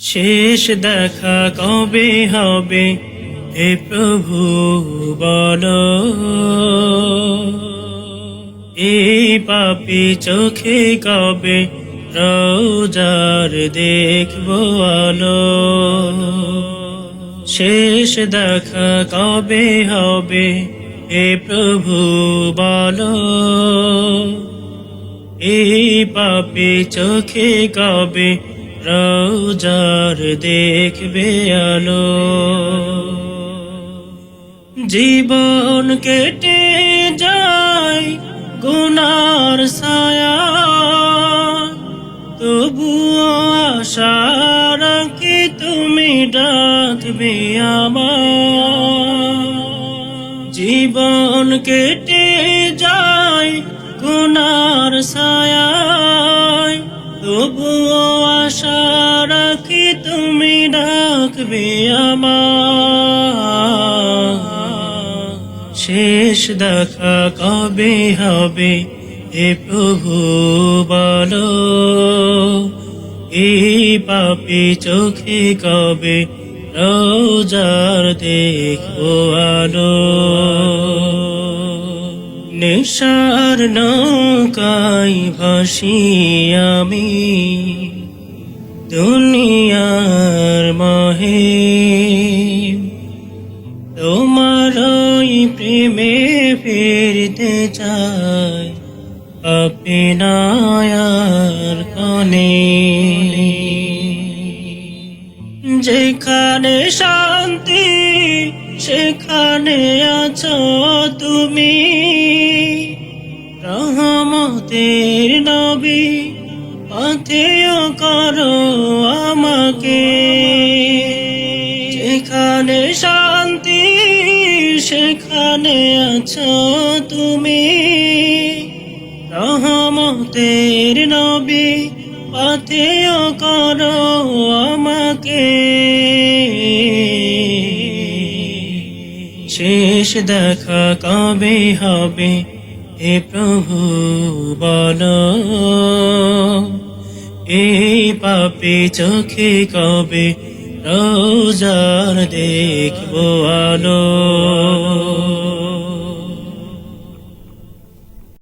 শেষ দেখা কবে হবে হে প্রভু বল? এই পাপি চোখে কবে রোজার দেখব আলো? শেষ দেখা কবে হবে হে প্রভু বলো? এই পাপি চোখে কবে রোজার দেখবে আলো। জীবন কেটে যায় গুনার ছায়া। তবুও আশা রাখি তুমি ডাকবে আমার। জীবন কেটে যায় গুনার ছায়ায় তুমি ডাকবে আমার। শেষ দেখা কবে হবে এ প্রভু বলো। এই পাপি চোখে কবে রোজার দেখব আলো। নেশার নৌকাই ভাসি আমি। দুনিয়ার মহে, তোমার প্রেমে ফিরতে চাই আপনায়ার কনে। যেখানে শান্তি, সেখানে আছো তুমি, রহমতের নবী পথেও করো আমাকে। যেখানে শান্তি, সেখানে আছো তুমি। রহমতের নবী পথেও করো আমাকে। শেষ দেখা কবে হবে হে প্রভু বলো। এই পাপি চোখে কবে রোজার দেখব আলো?